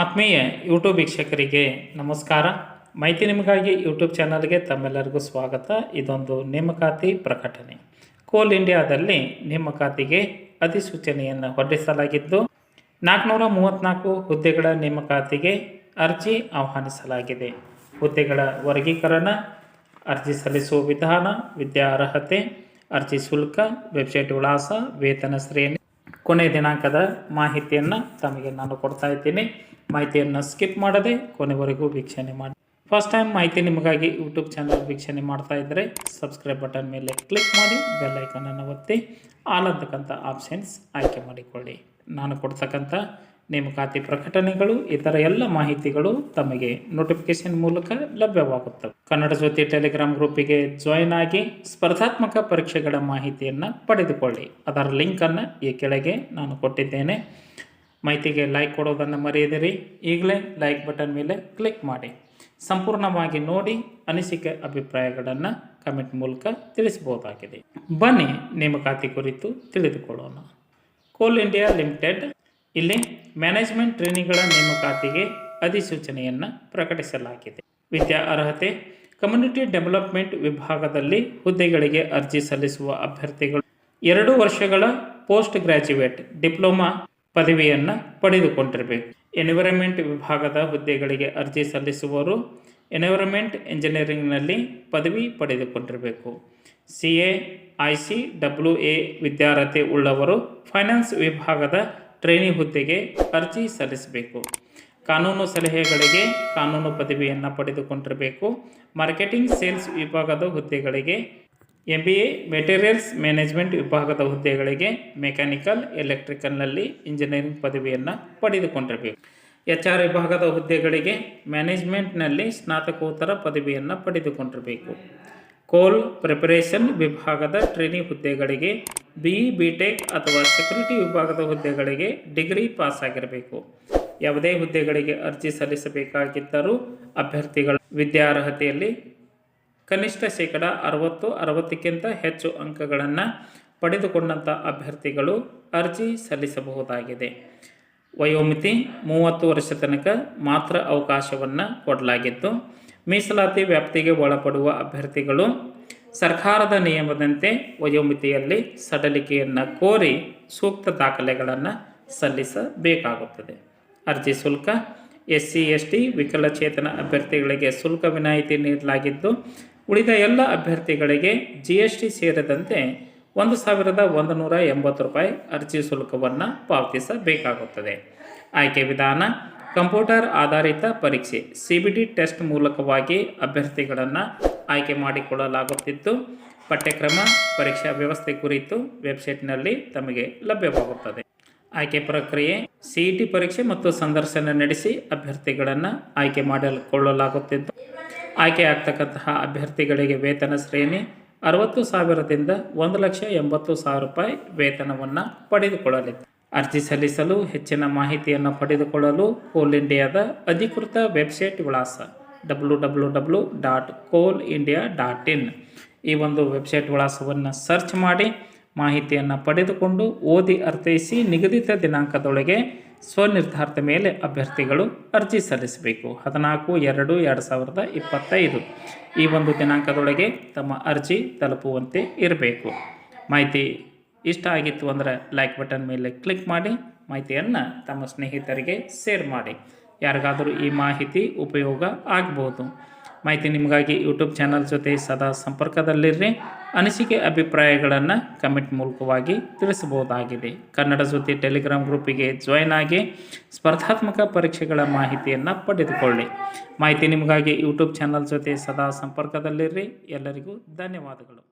ಆತ್ಮೀಯ ಯೂಟ್ಯೂಬ್ ವೀಕ್ಷಕರಿಗೆ ನಮಸ್ಕಾರ. ಮಾಹಿತಿ ನಿಮಗಾಗಿ ಯೂಟ್ಯೂಬ್ ಚಾನಲ್ಗೆ ತಮ್ಮೆಲ್ಲರಿಗೂ ಸ್ವಾಗತ. ಇದೊಂದು ನೇಮಕಾತಿ ಪ್ರಕಟಣೆ. ಕೋಲ್ ಇಂಡಿಯಾದಲ್ಲಿ ನೇಮಕಾತಿಗೆ ಅಧಿಸೂಚನೆಯನ್ನು ಹೊರಡಿಸಲಾಗಿದ್ದು ನಾಲ್ಕುನೂರ ಮೂವತ್ತ್ನಾಲ್ಕು ಹುದ್ದೆಗಳ ನೇಮಕಾತಿಗೆ ಅರ್ಜಿ ಆಹ್ವಾನಿಸಲಾಗಿದೆ. ಹುದ್ದೆಗಳ ವರ್ಗೀಕರಣ, ಅರ್ಜಿ ಸಲ್ಲಿಸುವ ವಿಧಾನ, ವಿದ್ಯಾ ಅರ್ಹತೆ, ಅರ್ಜಿ ಶುಲ್ಕ ವೆಬ್ಸೈಟ್ ವಿಳಾಸ, ವೇತನ ಶ್ರೇಣಿ ಕೊನೆಯ ದಿನಾಂಕದ ಮಾಹಿತಿಯನ್ನು ತಮಗೆ ನಾನು ಕೊಡ್ತಾ ಇದ್ದೀನಿ. ಮಾಹಿತಿಯನ್ನು ಸ್ಕಿಪ್ ಮಾಡದೆ ಕೊನೆವರೆಗೂ ವೀಕ್ಷಣೆ ಮಾಡಿ. ಫಸ್ಟ್ ಟೈಮ್ ಮಾಹಿತಿ ನಿಮಗಾಗಿ ಯೂಟ್ಯೂಬ್ ಚಾನಲ್ ವೀಕ್ಷಣೆ ಮಾಡ್ತಾ ಇದ್ದರೆ ಸಬ್ಸ್ಕ್ರೈಬ್ ಬಟನ್ ಮೇಲೆ ಕ್ಲಿಕ್ ಮಾಡಿ ಬೆಲ್ ಐಕನನ್ನು ಒತ್ತಿ ಆಲ್ ಅಂತಕ್ಕಂಥ ಆಪ್ಷನ್ಸ್ ಆಯ್ಕೆ ಮಾಡಿಕೊಳ್ಳಿ. ನಾನು ಕೊಡ್ತಕ್ಕಂಥ ನೇಮಕಾತಿ ಪ್ರಕಟಣೆಗಳು, ಇತರ ಎಲ್ಲ ಮಾಹಿತಿಗಳು ತಮಗೆ ನೋಟಿಫಿಕೇಶನ್ ಮೂಲಕ ಲಭ್ಯವಾಗುತ್ತವೆ. ಕನ್ನಡ ಜ್ಯೋತಿ ಟೆಲಿಗ್ರಾಮ್ ಗ್ರೂಪಿಗೆ ಜಾಯಿನ್ ಆಗಿ ಸ್ಪರ್ಧಾತ್ಮಕ ಪರೀಕ್ಷೆಗಳ ಮಾಹಿತಿಯನ್ನು ಪಡೆದುಕೊಳ್ಳಿ. ಅದರ ಲಿಂಕನ್ನು ಈ ಕೆಳಗೆ ನಾನು ಕೊಟ್ಟಿದ್ದೇನೆ. ಮಾಹಿತಿಗೆ ಲೈಕ್ ಕೊಡೋದನ್ನು ಮರೆಯದಿರಿ. ಈಗಲೇ ಲೈಕ್ ಬಟನ್ ಮೇಲೆ ಕ್ಲಿಕ್ ಮಾಡಿ. ಸಂಪೂರ್ಣವಾಗಿ ನೋಡಿ ಅನಿಸಿಕೆ ಅಭಿಪ್ರಾಯಗಳನ್ನು ಕಮೆಂಟ್ ಮೂಲಕ ತಿಳಿಸಬಹುದಾಗಿದೆ. ಬನ್ನಿ ನೇಮಕಾತಿ ಕುರಿತು ತಿಳಿದುಕೊಳ್ಳೋಣ. ಕೋಲ್ ಇಂಡಿಯಾ ಲಿಮಿಟೆಡ್ ಇಲ್ಲಿ ಮ್ಯಾನೇಜ್ಮೆಂಟ್ ಟ್ರೈನಿಗಳ ನೇಮಕಾತಿಗೆ ಅಧಿಸೂಚನೆಯನ್ನು ಪ್ರಕಟಿಸಲಾಗಿದೆ. ವಿದ್ಯಾ ಅರ್ಹತೆ, ಕಮ್ಯುನಿಟಿ ಡೆವಲಪ್ಮೆಂಟ್ ವಿಭಾಗದಲ್ಲಿ ಹುದ್ದೆಗಳಿಗೆ ಅರ್ಜಿ ಸಲ್ಲಿಸುವ ಅಭ್ಯರ್ಥಿಗಳು, ಎರಡು ವರ್ಷಗಳ ಪೋಸ್ಟ್ ಗ್ರ್ಯಾಜುಯೇಟ್ ಡಿಪ್ಲೊಮಾ ಪದವಿಯನ್ನು ಪಡೆದುಕೊಂಡಿರಬೇಕು. ಎನ್ವಿರಾನ್ಮೆಂಟ್ ವಿಭಾಗದ ಹುದ್ದೆಗಳಿಗೆ ಅರ್ಜಿ ಸಲ್ಲಿಸುವವರು ಎನ್ವಿರಾನ್ಮೆಂಟ್ ಇಂಜಿನಿಯರಿಂಗ್ನಲ್ಲಿ ಪದವಿ ಪಡೆದುಕೊಂಡಿರಬೇಕು. C A I C W A ವಿದ್ಯಾರ್ಹತೆ ಉಳ್ಳವರು ಫೈನಾನ್ಸ್ ವಿಭಾಗದ ಟ್ರೈನಿ ಹುದ್ದೆಗೆ ಅರ್ಜಿ ಸಲ್ಲಿಸಬೇಕು. ಕಾನೂನು ಸಲಹೆಗಳಿಗೆ ಕಾನೂನು ಪದವಿಯನ್ನು ಪಡೆದುಕೊಂಡಿರಬೇಕು. ಮಾರ್ಕೆಟಿಂಗ್ ಸೇಲ್ಸ್ ವಿಭಾಗದ ಹುದ್ದೆಗಳಿಗೆ M B A materials management ವಿಭಾಗದ ಹುದ್ದೆಗಳಿಗೆ ಮೆಕ್ಯಾನಿಕಲ್ ಎಲೆಕ್ಟ್ರಿಕಲ್ನಲ್ಲಿ ಇಂಜಿನಿಯರಿಂಗ್ ಪದವಿಯನ್ನು ಪಡೆದುಕೊಂಡಿರಬೇಕು. ಎಚ್ ಆರ್ ವಿಭಾಗದ ಹುದ್ದೆಗಳಿಗೆ ಮ್ಯಾನೇಜ್ಮೆಂಟ್ನಲ್ಲಿ ಸ್ನಾತಕೋತ್ತರ ಪದವಿಯನ್ನು ಪಡೆದುಕೊಂಡಿರಬೇಕು. ಕೋಲ್ ಪ್ರಿಪರೇಷನ್ ವಿಭಾಗದ ಟ್ರೈನಿ ಹುದ್ದೆಗಳಿಗೆ ಬಿ ಇ ಬಿ ಟೆಕ್ ಅಥವಾ ಸೆಕ್ಯೂರಿಟಿ ವಿಭಾಗದ ಹುದ್ದೆಗಳಿಗೆ ಡಿಗ್ರಿ ಪಾಸ್ ಆಗಿರಬೇಕು. ಯಾವುದೇ ಹುದ್ದೆಗಳಿಗೆ ಅರ್ಜಿ ಸಲ್ಲಿಸಬೇಕಾಗಿದ್ದರೂ ಅಭ್ಯರ್ಥಿಗಳ ವಿದ್ಯಾರ್ಹತೆಯಲ್ಲಿ ಕನಿಷ್ಠ ಶೇಕಡ ಅರವತ್ತು, ಅರವತ್ತಕ್ಕಿಂತ ಹೆಚ್ಚು ಅಂಕಗಳನ್ನು ಪಡೆದುಕೊಂಡಂಥ ಅಭ್ಯರ್ಥಿಗಳು ಅರ್ಜಿ ಸಲ್ಲಿಸಬಹುದಾಗಿದೆ. ವಯೋಮಿತಿ ಮೂವತ್ತು ವರ್ಷ ತನಕ ಮಾತ್ರ ಅವಕಾಶವನ್ನು ಕೊಡಲಾಗಿದ್ದು ಮೀಸಲಾತಿ ವ್ಯಾಪ್ತಿಗೆ ಒಳಪಡುವ ಅಭ್ಯರ್ಥಿಗಳು ಸರ್ಕಾರದ ನಿಯಮದಂತೆ ವಯೋಮಿತಿಯಲ್ಲಿ ಸಡಲಿಕೆಯನ್ನು ಕೋರಿ ಸೂಕ್ತ ದಾಖಲೆಗಳನ್ನು ಸಲ್ಲಿಸಬೇಕಾಗುತ್ತದೆ. ಅರ್ಜಿ ಶುಲ್ಕ ಎಸ್ ಸಿ ಎಸ್ ಟಿ ವಿಕಲಚೇತನ ಅಭ್ಯರ್ಥಿಗಳಿಗೆ ಶುಲ್ಕ ವಿನಾಯಿತಿ ನೀಡಲಾಗಿದ್ದು ಉಳಿದ ಎಲ್ಲ ಅಭ್ಯರ್ಥಿಗಳಿಗೆ ಜಿ ಎಸ್ ಟಿ ಸೇರಿದಂತೆ ಒಂದು ಸಾವಿರದ ಒಂದು ನೂರ ಎಂಬತ್ತು ರೂಪಾಯಿ ಅರ್ಜಿ ಶುಲ್ಕವನ್ನು ಪಾವತಿಸಬೇಕಾಗುತ್ತದೆ. ಆಯ್ಕೆ ವಿಧಾನ, ಕಂಪ್ಯೂಟರ್ ಆಧಾರಿತ ಪರೀಕ್ಷೆ ಸಿ ಬಿ ಡಿ ಟೆಸ್ಟ್ ಮೂಲಕವಾಗಿ ಅಭ್ಯರ್ಥಿಗಳನ್ನು ಆಯ್ಕೆ ಮಾಡಿಕೊಳ್ಳಲಾಗುತ್ತಿದ್ದು, ಪಠ್ಯಕ್ರಮ, ಪರೀಕ್ಷಾ ವ್ಯವಸ್ಥೆ ಕುರಿತು ವೆಬ್ಸೈಟ್ನಲ್ಲಿ ತಮಗೆ ಲಭ್ಯವಾಗುತ್ತದೆ. ಆಯ್ಕೆ ಪ್ರಕ್ರಿಯೆ ಸಿ ಇ ಟಿ ಪರೀಕ್ಷೆ ಮತ್ತು ಸಂದರ್ಶನ ನಡೆಸಿ ಅಭ್ಯರ್ಥಿಗಳನ್ನು ಆಯ್ಕೆ ಮಾಡಿಕೊಳ್ಳಲಾಗುತ್ತಿದ್ದು ಆಯ್ಕೆ ಆಗ್ತಕ್ಕಂತಹ ಅಭ್ಯರ್ಥಿಗಳಿಗೆ ವೇತನ ಶ್ರೇಣಿ ಅರವತ್ತು ಸಾವಿರದಿಂದ ಒಂದು ಲಕ್ಷ ಎಂಬತ್ತು ಸಾವಿರ ರೂಪಾಯಿ ವೇತನವನ್ನು ಪಡೆದುಕೊಳ್ಳಲಿದೆ. ಅರ್ಜಿ ಸಲ್ಲಿಸಲು ಹೆಚ್ಚಿನ ಮಾಹಿತಿಯನ್ನು ಪಡೆದುಕೊಳ್ಳಲು ಕೋಲ್ ಇಂಡಿಯಾದ ಅಧಿಕೃತ ವೆಬ್ಸೈಟ್ ವಿಳಾಸ W W W dot coal India dot in ಈ ಒಂದು ವೆಬ್ಸೈಟ್ ವಿಳಾಸವನ್ನು ಸರ್ಚ್ ಮಾಡಿ ಮಾಹಿತಿಯನ್ನು ಪಡೆದುಕೊಂಡು ಓದಿ ಅರ್ಥೈಸಿ ನಿಗದಿತ ದಿನಾಂಕದೊಳಗೆ ಸ್ವನಿರ್ಧಾರದ ಮೇಲೆ ಅಭ್ಯರ್ಥಿಗಳು ಅರ್ಜಿ ಸಲ್ಲಿಸಬೇಕು. ಹದಿನಾಲ್ಕು, ಎರಡು ಎರಡು ಸಾವಿರದ ಇಪ್ಪತ್ತೈದು. ಈ ಒಂದು ದಿನಾಂಕದೊಳಗೆ ತಮ್ಮ ಅರ್ಜಿ ತಲುಪುವಂತೆ ಇರಬೇಕು. ಮಾಹಿತಿ ಇಷ್ಟ ಆಗಿತ್ತು ಅಂದರೆ ಲೈಕ್ ಬಟನ್ ಮೇಲೆ ಕ್ಲಿಕ್ ಮಾಡಿ, ಮಾಹಿತಿಯನ್ನು ತಮ್ಮ ಸ್ನೇಹಿತರಿಗೆ ಶೇರ್ ಮಾಡಿ. ಯಾರಿಗಾದರೂ ಈ ಮಾಹಿತಿ ಉಪಯೋಗ ಆಗ್ಬೋದು. ಮಾಹಿತಿ ನಿಮಗಾಗಿ ಯೂಟ್ಯೂಬ್ ಚಾನಲ್ ಜೊತೆ ಸದಾ ಸಂಪರ್ಕದಲ್ಲಿರ್ರಿ. ಅನಿಸಿಕೆ ಅಭಿಪ್ರಾಯಗಳನ್ನು ಕಮೆಂಟ್ ಮೂಲಕವಾಗಿ ತಿಳಿಸಬಹುದಾಗಿದೆ. ಕನ್ನಡ ಸುದ್ದಿ ಟೆಲಿಗ್ರಾಮ್ ಗ್ರೂಪಿಗೆ ಜಾಯ್ನ್ ಆಗಿ ಸ್ಪರ್ಧಾತ್ಮಕ ಪರೀಕ್ಷೆಗಳ ಮಾಹಿತಿಯನ್ನು ಪಡೆದುಕೊಳ್ಳಿ. ಮಾಹಿತಿ ನಿಮಗಾಗಿ ಯೂಟ್ಯೂಬ್ ಚಾನಲ್ ಜೊತೆ ಸದಾ ಸಂಪರ್ಕದಲ್ಲಿರ್ರಿ ಎಲ್ಲರಿಗೂ ಧನ್ಯವಾದಗಳು.